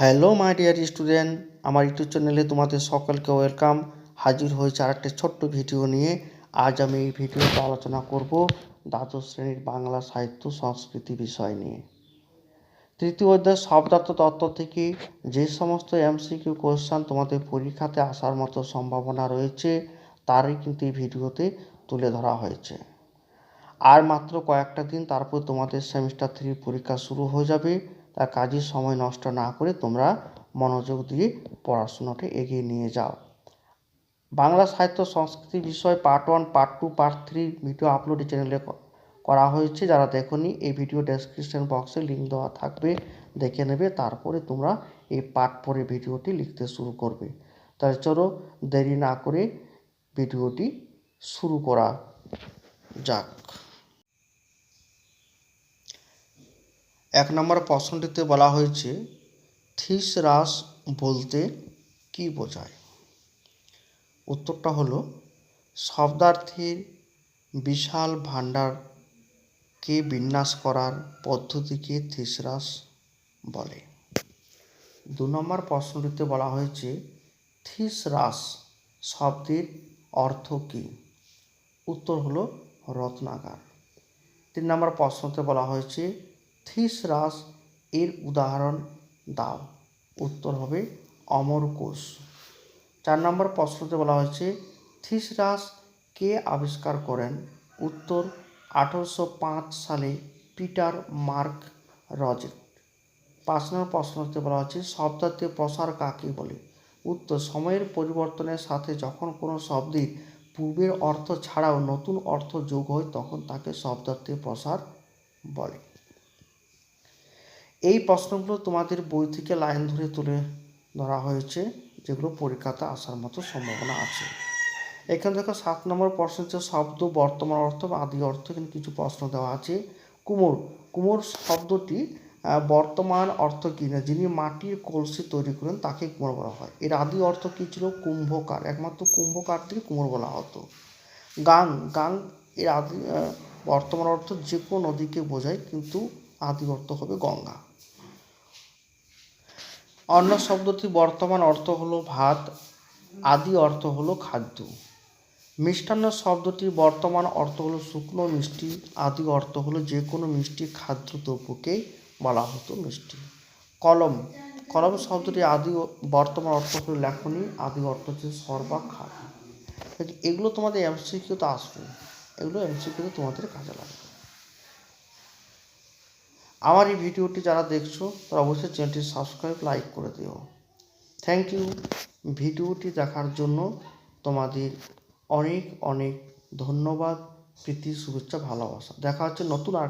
Hello my dear student আমার YouTube চ্যানেলে তোমাদের সকলকে ওয়েলকাম হাজির হয়েছে আর একটা ছোট্ট ভিডিও নিয়ে। আজ আমি এই ভিডিওতে আলোচনা করব দ্বাদশ শ্রেণির বাংলা সাহিত্য সংস্কৃতি বিষয় নিয়ে। তৃতীয় অধ্যায়, শব্দার্থ তত্ত্ব থেকে যে সমস্ত এমসিকিউ কোয়েশ্চান তোমাদের পরীক্ষাতে আসার মতো সম্ভাবনা রয়েছে, তারই কিন্তু এই ভিডিওতে তুলে ধরা হয়েছে। আর মাত্র কয়েকটা দিন, তারপর তোমাদের সেমিস্টার থ্রির পরীক্ষা শুরু হয়ে যাবে। তা কাজের সময় নষ্ট না করে তোমরা মনোযোগ দিয়ে পড়াশোনাটা এগিয়ে নিয়ে যাও। বাংলা সাহিত্য সংস্কৃতি বিষয় part one part two part three video upload চ্যানেলে করা হয়েছে। যারা দেখোনি, এই ভিডিও ডেসক্রিপশন বক্সে লিঙ্ক দেওয়া থাকবে, দেখে নেবে, তারপরে তোমরা এই পার্ট পরে ভিডিওটি লিখতে শুরু করবে। তাহলে চলো দেরি না করে ভিডিওটি শুরু করা যাক। এক নম্বর প্রশ্নটিতে বলা হয়েছে থিস রাস বলতে কি বোঝায়? উত্তরটা হলো, শব্দার্থের বিশাল ভাণ্ডারকে বিন্যাস করার পদ্ধতিকে থিসরাস বলে? দু নম্বর প্রশ্নটিতে বলা হয়েছে থিসরাস শব্দের অর্থ কী? উত্তর হলো রত্নাগার তিন নম্বর প্রশ্নতে বলা হয়েছে থিসরাস এর উদাহরণ দাও। উত্তর হবে অমর কোষ। চার নম্বর প্রশ্নতে বলা হয়েছে থিসরাস কে আবিষ্কার করেন? উত্তর, আঠারোশো পাঁচ সালে পিটার মার্ক রজেট। পাঁচ নম্বর প্রশ্নতে বলা হচ্ছে শব্দার্থের প্রসার কাকে বলে? উত্তর, সময়ের পরিবর্তনের সাথে যখন কোনো শব্দের পূর্বের অর্থ ছাড়াও নতুন অর্থ যোগ হয়, তখন তাকে শব্দার্থের প্রসার বলে। এই প্রশ্নগুলো তোমাদের বই থেকে লাইন ধরে তুলে ধরা হয়েছে, যেগুলো পরীক্ষাতে আসার মতো সম্ভাবনা আছে। এখানে দেখো, সাত নম্বর প্রশ্ন হচ্ছে, শব্দ, বর্তমান অর্থ বা আদি অর্থ, এখানে কিছু প্রশ্ন দেওয়া আছে। কুমোর কুমোর শব্দটি বর্তমান অর্থ কী না, যিনি মাটির কলসি তৈরি করেন, তাকে কুমোর বলা হয়। এর আদি অর্থ কী ছিল? কুম্ভকার, একমাত্র কুম্ভকারদের কুমোর বলা হতো। গাং গাং এর আদি বর্তমান অর্থ যে কোনো নদীকে বোঝায়, কিন্তু আদি অর্থ হবে গঙ্গা। অন্য শব্দটি বর্তমান অর্থ হলো ভাত, আদি অর্থ হলো খাদ্য। মিষ্টান্ন শব্দটির বর্তমান অর্থ হলো শুকনো মিষ্টি, আদি অর্থ হলো যে কোনো মিষ্টি খাদ্য দ্রব্যকে বলা হতো মিষ্টি। কলম কলম শব্দটি আদি বর্তমান অর্থ হলো লেখনী, আদি অর্থ হচ্ছে সর্বা খাট এগুলো তোমাদের এমসিকিউতে আসবে। এগুলো এমসিকিউতে তোমাদের কাজে লাগবে। আমার এই ভিডিওটি যারা দেখছ, তারা অবশ্যই চ্যানেলটি সাবস্ক্রাইব, লাইক করে দিও। থ্যাংক ইউ ভিডিওটি দেখার জন্য তোমাদের অনেক অনেক ধন্যবাদ, প্রীতি, শুভেচ্ছা, ভালোবাসা। দেখা হচ্ছে নতুন আর